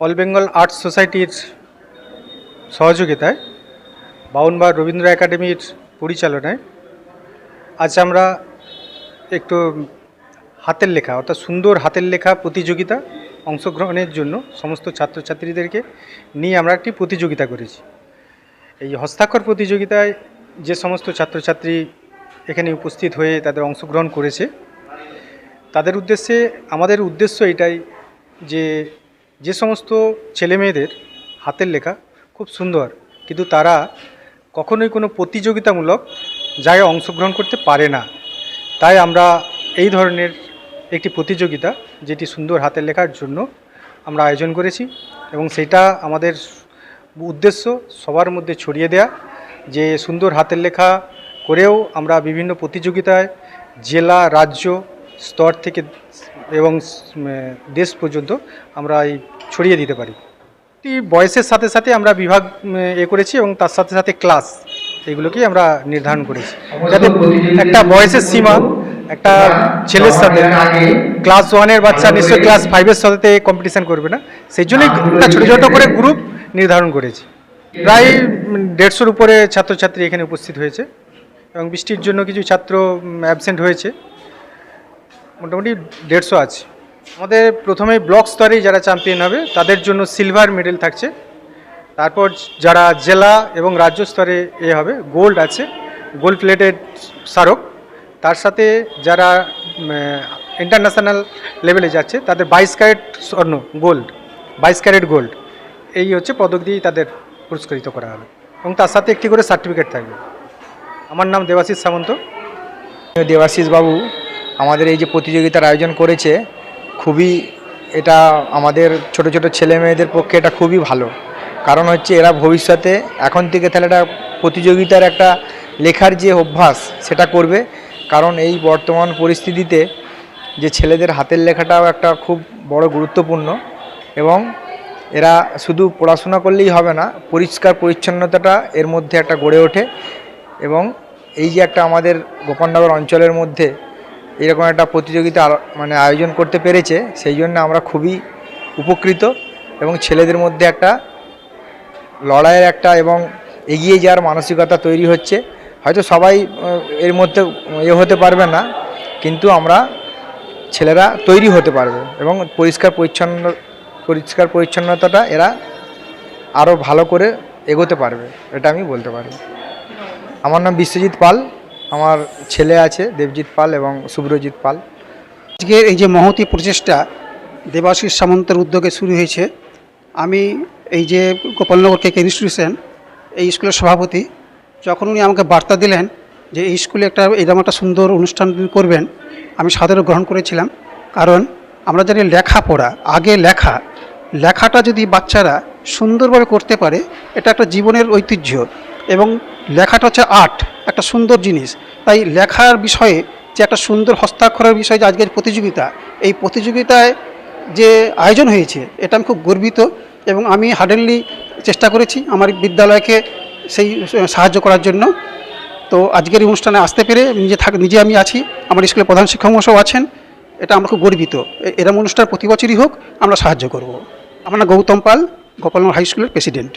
All Bengal arts সোসাইটির সহযোগিতায় বাউনবার রবীন্দ্র একাডেমির পরিচালনায় আজ আমরা একটু হাতের লেখা, অর্থাৎ সুন্দর হাতের লেখা প্রতিযোগিতা অংশগ্রহণের জন্য সমস্ত ছাত্রছাত্রীদেরকে নিয়ে আমরা একটি প্রতিযোগিতা করেছি। এই হস্তাক্ষর প্রতিযোগিতায় যে সমস্ত ছাত্রছাত্রী এখানে উপস্থিত হয়ে তাদের অংশগ্রহণ করেছে, তাদের উদ্দেশ্যে, আমাদের উদ্দেশ্য এটাই যে যে সমস্ত ছেলেমেয়েদের হাতের লেখা খুব সুন্দর, কিন্তু তারা কখনোই কোনো প্রতিযোগিতামূলক জায়গায় অংশগ্রহণ করতে পারে না। তাই আমরা এই ধরনের একটি প্রতিযোগিতা, যেটি সুন্দর হাতের লেখার জন্য আমরা আয়োজন করেছি এবং সেটা আমাদের উদ্দেশ্য সবার মধ্যে ছড়িয়ে দেয়া যে সুন্দর হাতের লেখা করেও আমরা বিভিন্ন প্রতিযোগিতায় জেলা, রাজ্য স্তর থেকে এবং দেশ পর্যন্ত আমরা এই ছড়িয়ে দিতে পারি। বয়সের সাথে সাথে আমরা বিভাগ এ করেছি এবং তার সাথে সাথে ক্লাস এগুলোকেই আমরা নির্ধারণ করেছি। যাতে একটা বয়সের সীমা, একটা ছেলের সাথে, ক্লাস ওয়ানের বাচ্চা নিশ্চয়ই ক্লাস ফাইভের সাথে কম্পিটিশন করবে না, সেই জন্যই একটা ছোটো ছোটো করে গ্রুপ নির্ধারণ করেছি। প্রায় দেড়শোর উপরে ছাত্রছাত্রী এখানে উপস্থিত হয়েছে এবং বৃষ্টির জন্য কিছু ছাত্র অ্যাবসেন্ট হয়েছে। মোটামুটি দেড়শো আছে। আমাদের প্রথমে ব্লক স্তরেই যারা চ্যাম্পিয়ন হবে, তাদের জন্য সিলভার মেডেল থাকছে। তারপর যারা জেলা এবং রাজ্য স্তরে এ হবে, গোল্ড আছে, গোল্ড প্লেটেড স্মারক। তার সাথে যারা ইন্টারন্যাশনাল লেভেলে যাচ্ছে, তাদের বাইশ ক্যারেট স্বর্ণ, গোল্ড, বাইশ ক্যারেট গোল্ড। এই হচ্ছে পদক দিয়েই তাদের পুরস্কৃত করা হবে। এবং তার সাথে একটি করে সার্টিফিকেট থাকবে। আমার নাম দেবাশিস সামন্ত। দেবাশিস বাবু আমাদের এই যে প্রতিযোগিতার আয়োজন করেছে, খুবই এটা আমাদের ছোট ছোট ছেলে মেয়েদের পক্ষে এটা খুবই ভালো। কারণ হচ্ছে এরা ভবিষ্যতে এখন থেকে তাহলে একটা প্রতিযোগিতার একটা লেখার যে অভ্যাস সেটা করবে। কারণ এই বর্তমান পরিস্থিতিতে যে ছেলেদের হাতের লেখাটাও একটা খুব বড় গুরুত্বপূর্ণ এবং এরা শুধু পড়াশোনা করলেই হবে না, পরিষ্কার পরিচ্ছন্নতাটা এর মধ্যে একটা গড়ে ওঠে এবং এই যে একটা আমাদের গোপালনগর অঞ্চলের মধ্যে এরকম একটা প্রতিযোগিতা মানে আয়োজন করতে পেরেছে, সেই জন্য আমরা খুবই উপকৃত এবং ছেলেদের মধ্যে একটা লড়াইয়ের একটা এবং এগিয়ে যাওয়ার মানসিকতা তৈরি হচ্ছে। হয়তো সবাই এর মধ্যে এ হতে পারবে না, কিন্তু আমরা ছেলেরা তৈরি হতে পারবে এবং পরিষ্কার পরিচ্ছন্ন, পরিষ্কার পরিচ্ছন্নতাটা এরা আরও ভালো করে এগোতে পারবে, এটা আমি বলতে পারি। আমার নাম বিশ্বজিৎ পাল। আমার ছেলে আছে, দেবজিৎ পাল এবং শুভ্রজিৎ পাল। আজকের এই যে মহতি প্রচেষ্টা দেবাশিস সামন্তের উদ্যোগে শুরু হয়েছে। আমি এই যে গোপালনগর কেকে ইনস্টিটিউশন এই স্কুলের সভাপতি, যখন উনি আমাকে বার্তা দিলেন যে এই স্কুলে একটা এরকম একটা সুন্দর অনুষ্ঠান করবেন, আমি সাদরে গ্রহণ করেছিলাম। কারণ আমরা জানি লেখাপড়া, আগে লেখা, লেখাটা যদি বাচ্চারা সুন্দরভাবে করতে পারে, এটা একটা জীবনের ঐতিহ্য। এবং লেখাটা হচ্ছে আর্ট। একটা সুন্দর জিনিস। তাই লেখার বিষয়ে যে একটা সুন্দর হস্তাক্ষরের বিষয়ে যে আজকের প্রতিযোগিতা, এই প্রতিযোগিতায় যে আয়োজন হয়েছে, এটা আমি খুব গর্বিত এবং আমি হার্ডেনলি চেষ্টা করেছি আমার বিদ্যালয়কে সেই সাহায্য করার জন্য। তো আজকের অনুষ্ঠানে আসতে পেরে নিজে থাক, নিজে আমি আছি, আমার স্কুলের প্রধান শিক্ষক মহাশয় আছেন, এটা আমরা খুব গর্বিত। এরম অনুষ্ঠান প্রতি বছরই হোক, আমরা সাহায্য করব। আমার গৌতম পাল, গোপালনগর হাই স্কুলের প্রেসিডেন্ট।